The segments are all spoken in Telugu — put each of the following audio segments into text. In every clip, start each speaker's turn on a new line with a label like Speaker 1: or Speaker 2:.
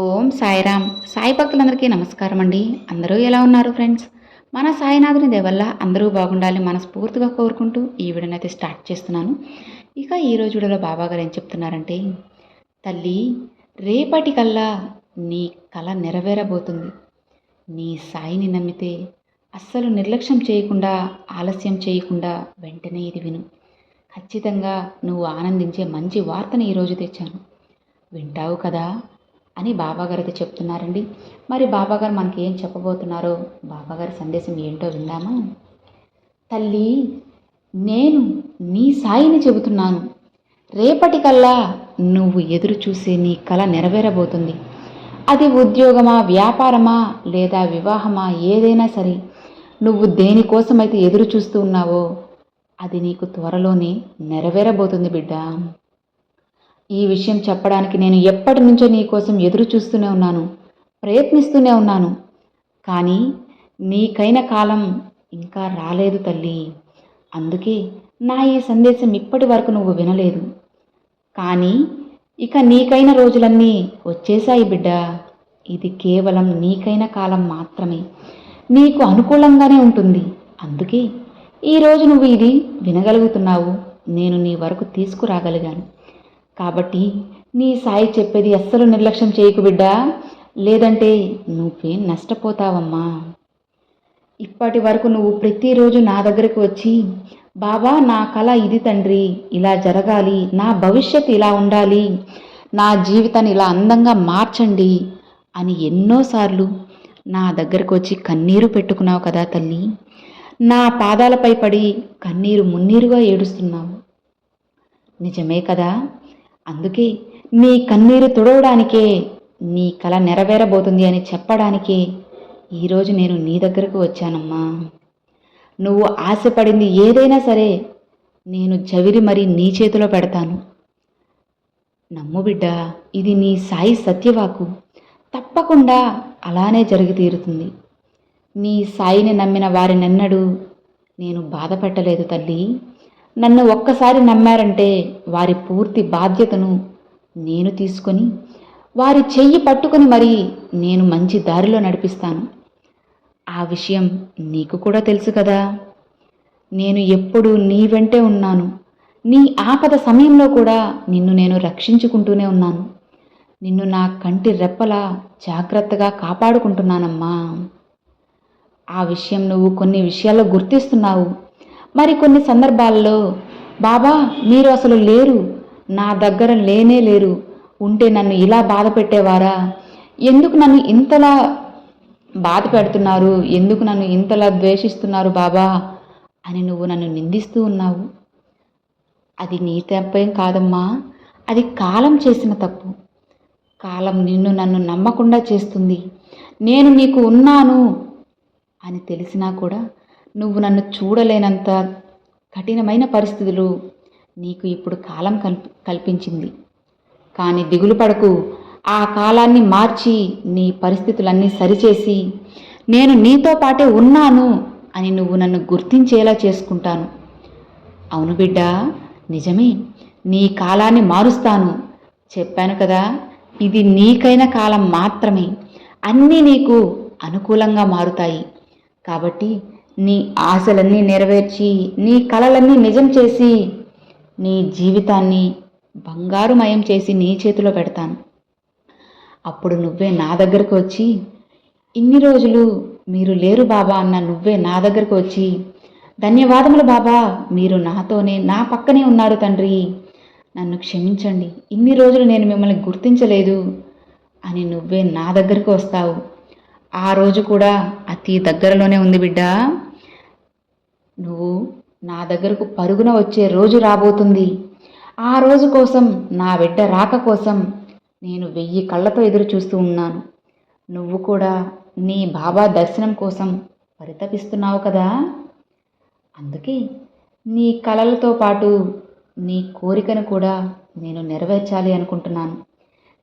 Speaker 1: ఓం సాయిరామ్. సాయి భక్తులందరికీ నమస్కారం అండి. అందరూ ఎలా ఉన్నారు ఫ్రెండ్స్? మన సాయినాథుని దేవల్ల అందరూ బాగుండాలి మనస్ఫూర్తిగా కోరుకుంటూ ఈ వీడియోని అయితే స్టార్ట్ చేస్తున్నాను. ఇక ఈ రోజు వీడియోలో బాబా గారు ఏం చెప్తున్నారంటే తల్లి రేపటికల్లా నీ కళ నెరవేరబోతుంది. నీ సాయిని నమ్మితే అస్సలు నిర్లక్ష్యం చేయకుండా ఆలస్యం చేయకుండా వెంటనే ఇది విను. ఖచ్చితంగా నువ్వు ఆనందించే మంచి వార్తను ఈరోజు తెచ్చాను. వింటావు కదా అని బాబాగారు అయితే చెప్తున్నారండి. మరి బాబాగారు మనకి ఏం చెప్పబోతున్నారో బాబాగారి సందేశం ఏంటో విందామా? తల్లి నేను నీ సాయిని చెబుతున్నాను. రేపటికల్లా నువ్వు ఎదురు చూసే నీ కళ నెరవేరబోతుంది. అది ఉద్యోగమా వ్యాపారమా లేదా వివాహమా ఏదైనా సరే నువ్వు దేనికోసమైతే ఎదురు చూస్తూ ఉన్నావో అది నీకు త్వరలోనే నెరవేరబోతుంది బిడ్డ. ఈ విషయం చెప్పడానికి నేను ఎప్పటి నుంచో నీకోసం ఎదురు చూస్తూనే ఉన్నాను ప్రయత్నిస్తూనే ఉన్నాను. కానీ నీకైన కాలం ఇంకా రాలేదు తల్లి. అందుకే నా ఈ సందేశం ఇప్పటి వరకు నువ్వు వినలేదు. కానీ ఇక నీకైన రోజులన్నీ వచ్చేసాయి బిడ్డ. ఇది కేవలం నీకైన కాలం మాత్రమే. నీకు అనుకూలంగానే ఉంటుంది. అందుకే ఈరోజు నువ్వు ఇది వినగలుగుతున్నావు. నేను నీ వరకు తీసుకురాగలిగాను. కాబట్టి నీ సాయి చెప్పేది అస్సలు నిర్లక్ష్యం చేయకు బిడ్డా. లేదంటే నువ్వేం నష్టపోతావమ్మా. ఇప్పటి వరకు నువ్వు ప్రతిరోజు నా దగ్గరకు వచ్చి బాబా నా కళ ఇది తండ్రి ఇలా జరగాలి నా భవిష్యత్ ఇలా ఉండాలి నా జీవితాన్ని ఇలా అందంగా మార్చండి అని ఎన్నోసార్లు నా దగ్గరకు వచ్చి కన్నీరు పెట్టుకున్నావు కదా తల్లి. నా పాదాలపై పడి కన్నీరు మున్నీరుగా ఏడుస్తున్నావు. నిజమే కదా? అందుకే నీ కన్నీరు తుడవడానికే నీ కళ నెరవేరబోతుంది అని చెప్పడానికే ఈరోజు నేను నీ దగ్గరకు వచ్చానమ్మా. నువ్వు ఆశపడింది ఏదైనా సరే నేను జవిరి మరి నీ చేతిలో పెడతాను. నమ్ము బిడ్డ ఇది నీ సాయి సత్యవాకు. తప్పకుండా అలానే జరిగి తీరుతుంది. నీ సాయిని నమ్మిన వారినెన్నడూ నేను బాధపెట్టలేదు తల్లి. నన్ను ఒక్కసారి నమ్మారంటే వారి పూర్తి బాధ్యతను నేను తీసుకొని వారి చెయ్యి పట్టుకొని మరి నేను మంచి దారిలో నడిపిస్తాను. ఆ విషయం నీకు కూడా తెలుసు కదా. నేను ఎప్పుడూ నీ వెంటే ఉన్నాను. నీ ఆపద సమయంలో కూడా నిన్ను నేను రక్షించుకుంటూనే ఉన్నాను. నిన్ను నా కంటి రెప్పలా జాగ్రత్తగా కాపాడుకుంటున్నానమ్మా. ఆ విషయం నువ్వు కొన్ని విషయాల్లో గుర్తిస్తున్నావు. మరి కొన్ని సందర్భాల్లో బాబా మీరు అసలు లేరు. నా దగ్గర లేనే లేరు. ఉంటే నన్ను ఇలా బాధ పెట్టేవారా? ఎందుకు నన్ను ఇంతలా బాధ పెడుతున్నారు? ఎందుకు నన్ను ఇంతలా ద్వేషిస్తున్నారు బాబా అని నువ్వు నన్ను నిందిస్తూ ఉన్నావు. అది నీ తప్పేం కాదమ్మా. అది కాలం చేసిన తప్పు. కాలం నిన్ను నన్ను నమ్మకుండా చేస్తుంది. నేను నీకు ఉన్నాను అని తెలిసినా కూడా నువ్వు నన్ను చూడలేనంత కఠినమైన పరిస్థితులు నీకు ఇప్పుడు కాలం కల్పి కల్పించింది. కానీ దిగులు పడకు. ఆ కాలాన్ని మార్చి నీ పరిస్థితులన్నీ సరిచేసి నేను నీతో పాటే ఉన్నాను అని నువ్వు నన్ను గుర్తించేలా చేసుకుంటాను. అవును బిడ్డ నిజమే. నీ కాలాన్ని మారుస్తాను. చెప్పాను కదా ఇది నీకైన కాలం మాత్రమే. అన్నీ నీకు అనుకూలంగా మారుతాయి. కాబట్టి నీ ఆశలన్నీ నెరవేర్చి నీ కలలన్నీ నిజం చేసి నీ జీవితాన్ని బంగారుమయం చేసి నీ చేతిలో పెడతాను. అప్పుడు నువ్వే నా దగ్గరకు వచ్చి ఇన్ని రోజులు మీరు లేరు బాబా అన్న నువ్వే నా దగ్గరకు వచ్చి ధన్యవాదములు బాబా మీరు నాతోనే నా పక్కనే ఉన్నారు తండ్రి. నన్ను క్షమించండి. ఇన్ని రోజులు నేను మిమ్మల్ని గుర్తించలేదు అని నువ్వే నా దగ్గరకు వస్తావు. ఆ రోజు కూడా అతి దగ్గరలోనే ఉంది బిడ్డ. నువ్వు నా దగ్గరకు పరుగున వచ్చే రోజు రాబోతుంది. ఆ రోజు కోసం నా బిడ్డ రాక కోసం నేను వెయ్యి కళ్ళతో ఎదురు చూస్తూ ఉన్నాను. నువ్వు కూడా నీ బాబా దర్శనం కోసం పరితపిస్తున్నావు కదా? అందుకే నీ కలలతో పాటు నీ కోరికను కూడా నేను నెరవేర్చాలి అనుకుంటున్నాను.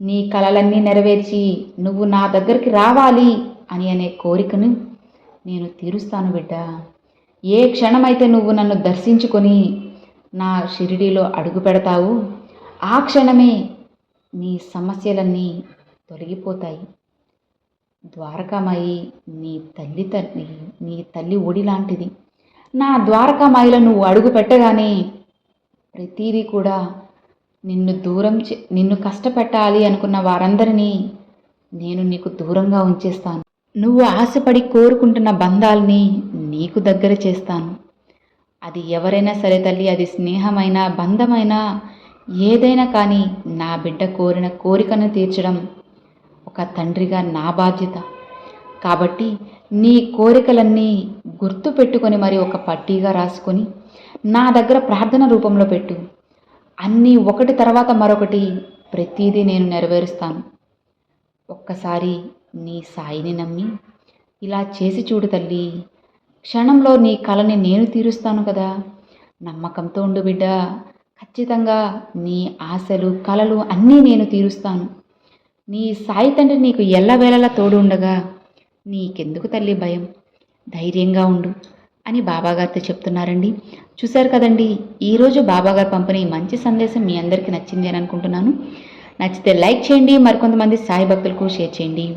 Speaker 1: నీ కలలన్నీ నెరవేర్చి నువ్వు నా దగ్గరికి రావాలి అని అనే కోరికను నేను తీరుస్తాను బిడ్డ. ఏ క్షణమైతే నువ్వు నన్ను దర్శించుకొని నా షిరిడీలో అడుగు పెడతావు ఆ క్షణమే నీ సమస్యలన్నీ తొలగిపోతాయి. ద్వారకామాయి నీ తల్లి తల్లి నీ తల్లి ఒడి లాంటిది. నా ద్వారకామాయిలో నువ్వు అడుగు పెట్టగానే ప్రతిదీ కూడా నిన్ను దూరం చే నిన్ను కష్టపెట్టాలి అనుకున్న వారందరినీ నేను నీకు దూరంగా ఉంచేస్తాను. నువ్వు ఆశపడి కోరుకుంటున్న బంధాల్ని నీకు దగ్గర చేస్తాను. అది ఎవరైనా సరే తల్లి అది స్నేహమైనా బంధమైనా ఏదైనా కానీ నా బిడ్డ కోరిన కోరికను తీర్చడం ఒక తండ్రిగా నా బాధ్యత. కాబట్టి నీ కోరికలన్నీ గుర్తు పెట్టుకొని మరి ఒక పట్టీగా రాసుకొని నా దగ్గర ప్రార్థన రూపంలో పెట్టు. అన్నీ ఒకటి తర్వాత మరొకటి ప్రతిదీ నేను నెరవేరుస్తాను. ఒక్కసారి నీ సాయిని నమ్మి ఇలా చేసి చూడు తల్లి. క్షణంలో నీ కళని నేను తీరుస్తాను కదా. నమ్మకంతో ఉండు బిడ్డ. ఖచ్చితంగా నీ ఆశలు కళలు అన్నీ నేను తీరుస్తాను. నీ సాయి తండ్రి నీకు ఎల్లవేళలా తోడు ఉండగా నీకెందుకు తల్లి భయం? ధైర్యంగా ఉండు అని బాబాగారితో చెప్తున్నారండి. చూశారు కదండి ఈరోజు బాబాగారు పంపిన ఈ మంచి సందేశం మీ అందరికీ నచ్చింది అని అనుకుంటున్నాను. నచ్చితే లైక్ చేయండి మరికొంతమంది సాయి భక్తులకు షేర్ చేయండి.